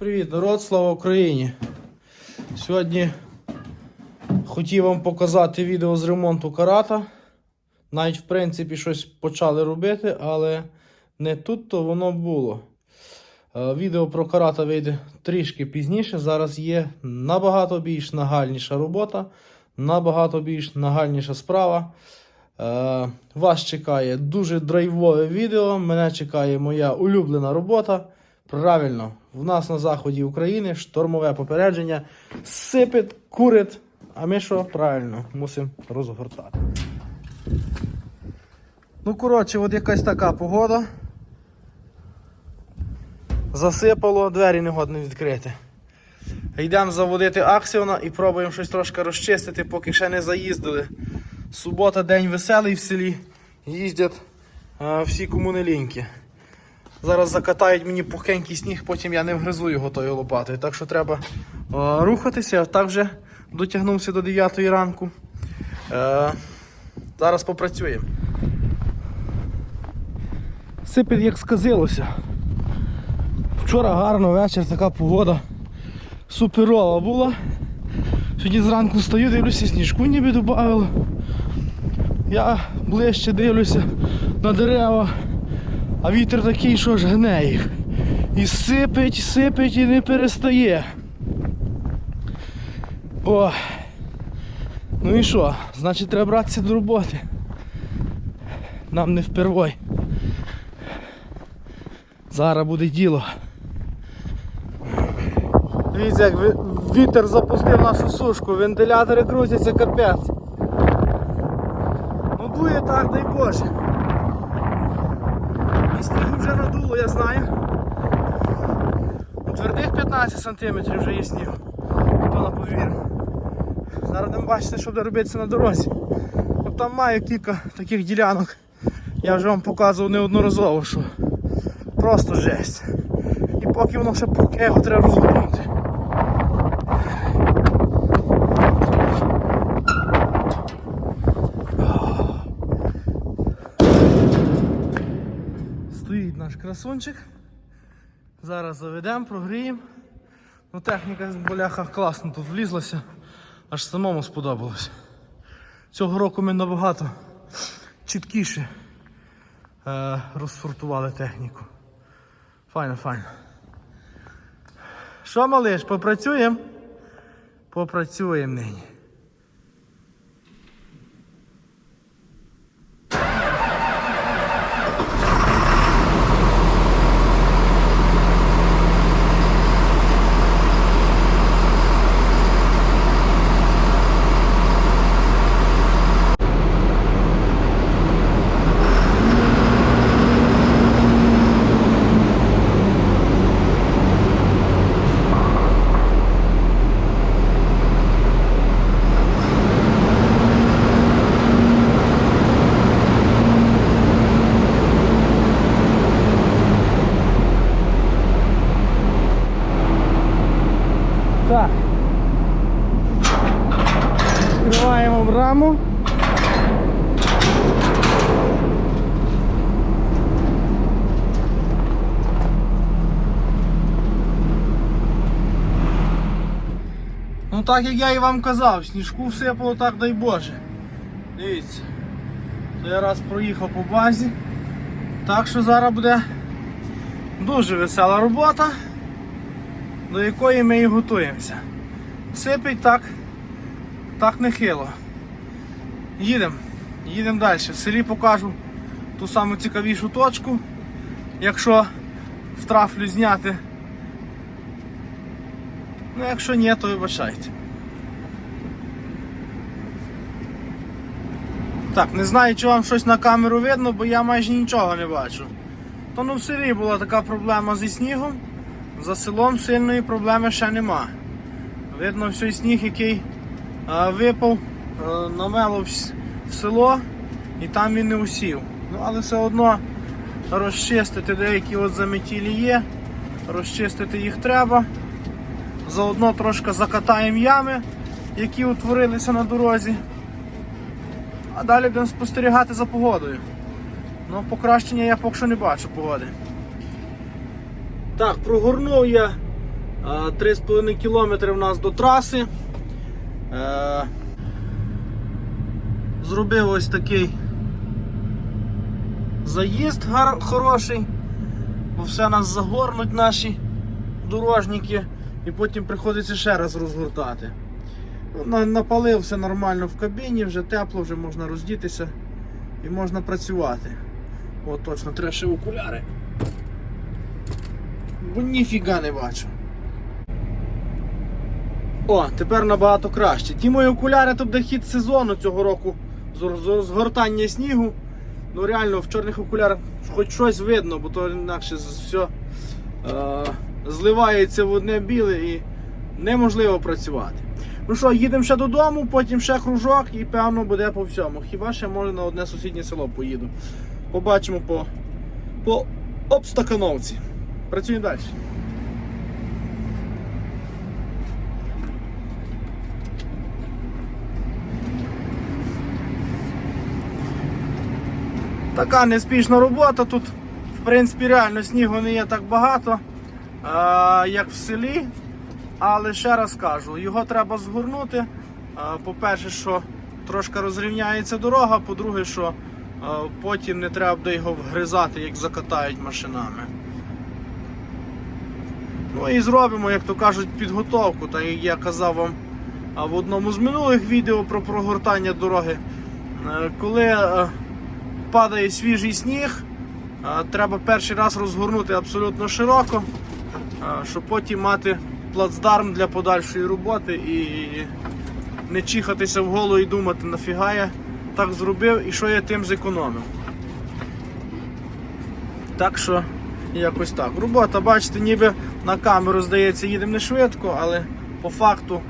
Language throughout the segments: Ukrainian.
Привіт, народ, слава Україні! Сьогодні хотів вам показати відео з ремонту карата. Навіть, в принципі, щось почали робити, але не тут то воно було. Е, Відео про карата вийде трішки пізніше. Зараз є набагато більш нагальніша робота, набагато більш нагальніша справа. Е, Вас чекає дуже драйвове відео. Мене чекає моя улюблена робота. Правильно, в нас на заході України штормове попередження. Сипить, курить. А ми що? Правильно, мусимо розгортати. Ну, коротше, от якась така погода. Засипало, двері не годно відкрити. Йдемо заводити Аксіона і пробуємо щось трошки розчистити, поки ще не заїздили. Субота, день веселий в селі. Їздять е, всі комунеліньки. Зараз закатають мені пухенький сніг, потім я не вгризу його тою лопатою. Так що треба е, рухатися. Так вже дотягнувся до 9 ранку. Е, зараз попрацюємо. Сипить як сказилося. Вчора гарно, вечір, така погода. Суперова була. Сьогодні зранку стою, дивлюся, сніжку ніби додавило. Я ближче дивлюся на дерева, а вітер такий, що ж гне їх. І сипить, сипить і не перестає. О. Ну і що? Значить треба братися до роботи. Нам не впервой. Зараз буде діло. Дивіться, як вітер запустив нашу сушку, вентилятори крутяться капець. Ну дує так, дай Боже. І снігу вже надуло, я знаю. У твердих 15 см вже є сніг. Хто на повірив. Зараз будемо бачити, що буде робитися на дорозі. От там маю кілька таких ділянок. Я вже вам показував неодноразово, що просто жесть. І поки воно ще пухке, його треба розгорнути. Наш красунчик. Зараз заведемо, прогріємо. Ну, техніка з боляха класно тут влізлася, аж самому сподобалось. Цього року ми набагато чіткіше е, розсортували техніку. Файно, файно. Що, малиш, попрацюємо? Попрацюємо нині. Так. Відкриваємо браму. Ну так як я і вам казав, сніжку всипало так дай Боже. Дивіться. То я раз проїхав по базі. Так що зараз буде дуже весела робота до якої ми і готуємося. Сипить так, так нехило. Їдемо, їдемо далі. В селі покажу ту саму цікавішу точку. Якщо втрафлю зняти. Ну, якщо ні, то вибачайте. Так, не знаю, чи вам щось на камеру видно, бо я майже нічого не бачу. То ну в селі була така проблема зі снігом. За селом сильної проблеми ще нема. Видно, все сніг, який е, випав, е, намело в, в село і там він не усів. Ну, але все одно розчистити деякі от заметілі є, розчистити їх треба. Заодно трошки закатаємо ями, які утворилися на дорозі. А далі будемо спостерігати за погодою. Ну, покращення я поки що не бачу погоди. Так, прогорнув я 3,5 кілометри в нас до траси. Е, Зробив ось такий заїзд хороший, бо все нас загорнуть наші дорожники, і потім приходиться ще раз розгортати. Напалив все нормально в кабіні, вже тепло, вже можна роздітися і можна працювати. О, точно, треба ще окуляри. Бо ніфіга не бачу. О, тепер набагато краще. Ті мої окуляри то буде хід сезону цього року згортання снігу. Ну реально в чорних окулярах хоч щось видно, бо то інакше все е, зливається в одне біле і неможливо працювати. Ну що, їдемо ще додому, потім ще кружок і певно буде по всьому. Хіба ще може на одне сусіднє село поїду. Побачимо по, по обстакановці. Працюємо далі. Така неспішна робота. Тут, в принципі, реально снігу не є так багато, як в селі. Але ще раз кажу, його треба згорнути. По-перше, що трошки розрівняється дорога, по-друге, що потім не треба буде його вгризати, як закатають машинами. Ну і зробимо, як то кажуть, підготовку. Так як я казав вам в одному з минулих відео про прогортання дороги. Е, Коли е, падає свіжий сніг, е, треба перший раз розгорнути абсолютно широко, е, щоб потім мати плацдарм для подальшої роботи і не чихатися в голову і думати, нафіга я так зробив і що я тим зекономив. Так що якось так. Робота, бачите, ніби на камеру здається, їдемо не швидко, але по факту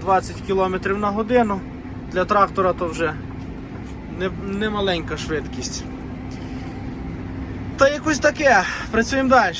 20 км на годину для трактора то вже не, не маленька швидкість. Та якось таке, працюємо далі.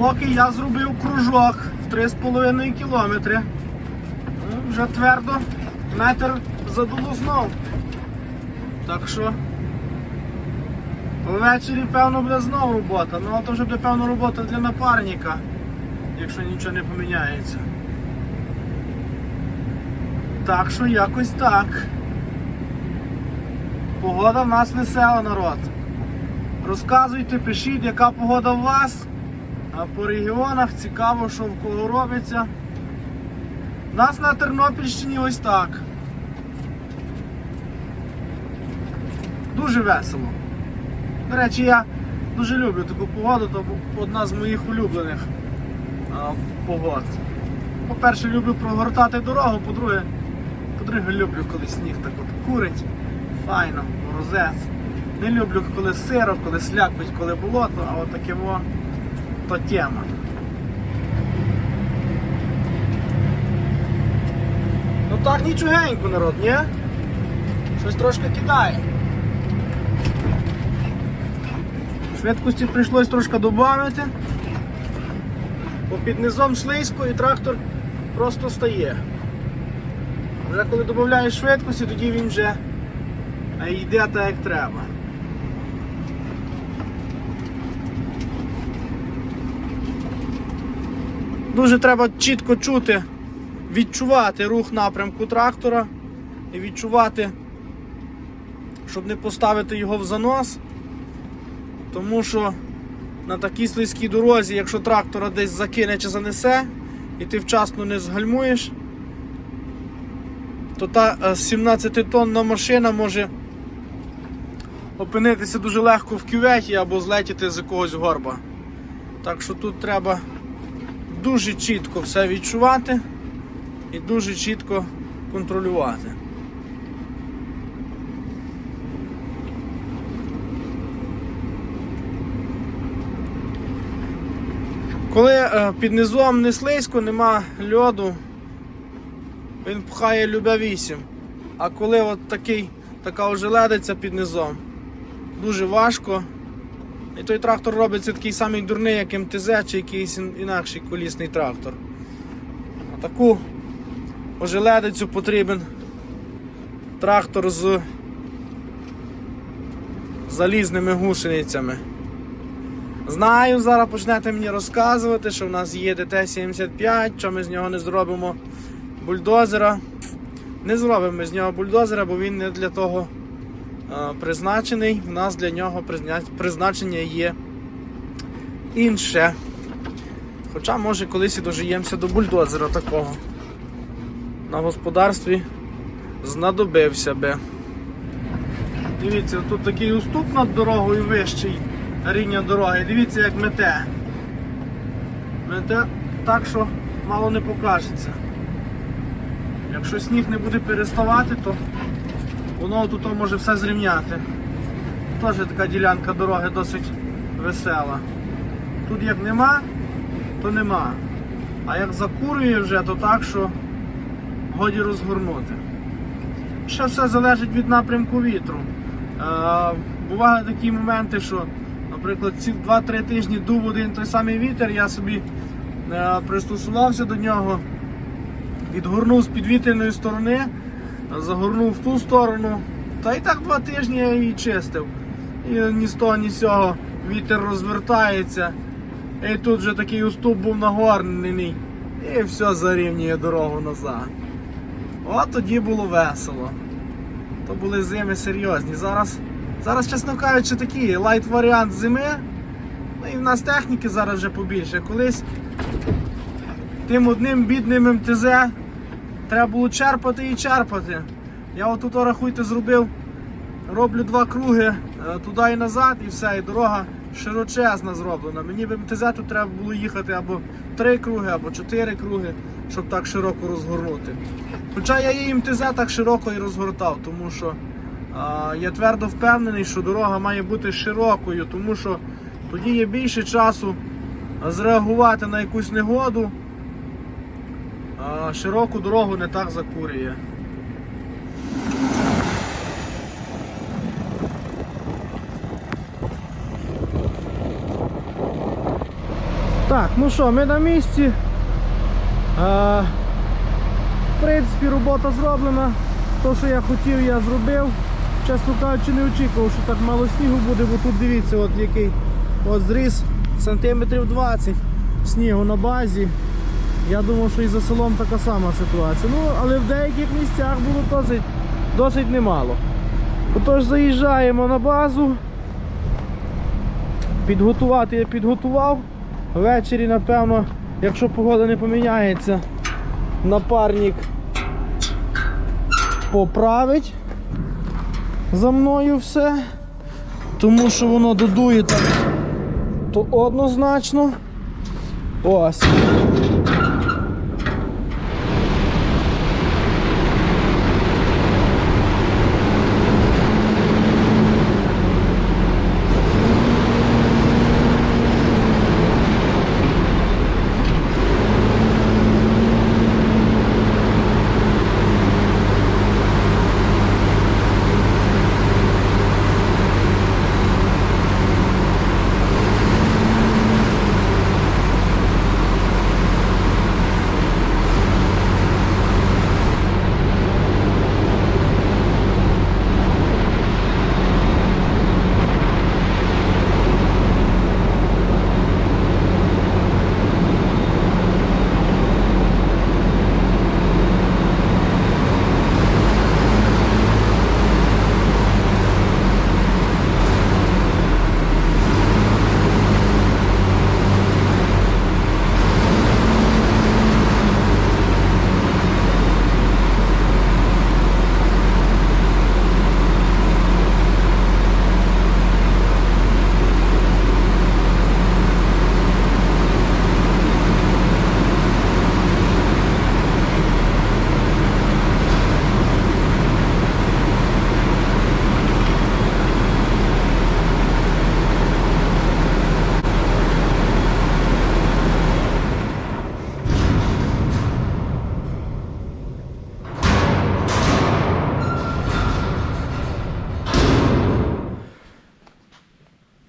Поки я зробив кружок в 3,5 кілометри. Вже твердо метр задуло знов. Так що ввечері, певно, буде знову робота. Ну а то вже буде певно робота для напарника, якщо нічого не поміняється. Так що якось так. Погода в нас весела, народ. Розказуйте, пишіть, яка погода у вас. А по регіонах цікаво, що в кого робиться. У нас на Тернопільщині ось так. Дуже весело. До речі, я дуже люблю таку погоду, то одна з моїх улюблених а, погод. По-перше, люблю прогортати дорогу, по-друге, по-друге, люблю, коли сніг так от курить. Файно, морозець. Не люблю, коли сиро, коли слякоть, коли болото, а от таке во то тема. Ну так нічогенько, народ, ні? Щось трошки кидає. Швидкості прийшлось трошки додати. Бо під низом слизько і трактор просто стає. Вже коли додаєш швидкості, тоді він вже е, йде так як треба. Дуже треба чітко чути, відчувати рух напрямку трактора і відчувати, щоб не поставити його в занос. Тому що на такій слизькій дорозі, якщо трактора десь закине чи занесе, і ти вчасно не згальмуєш, то та 17-тонна машина може опинитися дуже легко в кюветі або злетіти з якогось горба. Так що тут треба дуже чітко все відчувати і дуже чітко контролювати. Коли е, під низом не слизько, нема льоду, він пхає любя 8. А коли от такий, така ожеледиця під низом, дуже важко. І той трактор робиться такий самий дурний, як МТЗ чи якийсь інакший колісний трактор. А таку ожеледицю потрібен трактор з залізними гусеницями. Знаю, зараз почнете мені розказувати, що в нас є ДТ-75, що ми з нього не зробимо бульдозера. Не зробимо ми з нього бульдозера, бо він не для того призначений. У нас для нього призначення є інше. Хоча, може, колись і дожиємося до бульдозера такого. На господарстві знадобився би. Дивіться, тут такий уступ над дорогою вищий рівня дороги. Дивіться, як мете. Мете так, що мало не покажеться. Якщо сніг не буде переставати, то воно тут може все зрівняти. Теж така ділянка дороги досить весела. Тут як нема, то нема. А як закурює вже, то так, що годі розгорнути. Ще все залежить від напрямку вітру. Е, бували такі моменти, що, наприклад, ці 2-3 тижні дув один той самий вітер, я собі е, пристосувався до нього, відгорнув з підвітряної сторони, загорнув в ту сторону. Та і так два тижні я її чистив. І ні з того, ні з цього вітер розвертається. І тут вже такий уступ був нагорнений. І все зарівнює дорогу назад. От тоді було весело. То були зими серйозні. Зараз, зараз чесно кажучи, такий лайт варіант зими. Ну і в нас техніки зараз вже побільше. Колись тим одним бідним МТЗ треба було черпати і черпати. Я отут, рахуйте, зробив, роблю два круги е, туди і назад, і все, і дорога широчезна зроблена. Мені в МТЗ тут треба було їхати або три круги, або чотири круги, щоб так широко розгорнути. Хоча я її МТЗ так широко і розгортав, тому що а, я твердо впевнений, що дорога має бути широкою, тому що тоді є більше часу зреагувати на якусь негоду. Широку дорогу не так закурює. Так, ну що, ми на місці. А, в принципі, робота зроблена. То, що я хотів, я зробив. Чесно кажучи, не очікував, що так мало снігу буде, бо тут дивіться, от який от зріс сантиметрів 20 снігу на базі. Я думав, що і за селом така сама ситуація. Ну, але в деяких місцях було досить, досить немало. Отож заїжджаємо на базу. Підготувати я підготував. Ввечері, напевно, якщо погода не поміняється, напарник поправить за мною все. Тому що воно додує так, то однозначно. Ось.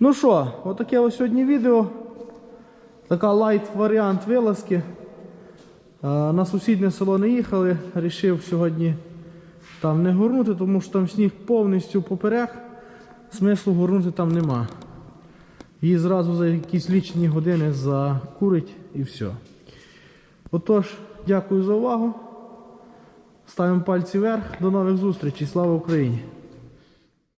Ну що, отаке ось сьогодні відео. Така лайт варіант вилазки. Е, На сусіднє село не їхали, рішив сьогодні там не горнути, тому що там сніг повністю поперек. Смислу горнути там нема. Її зразу за якісь лічені години закурить і все. Отож, дякую за увагу. Ставимо пальці вверх. До нових зустрічей. Слава Україні!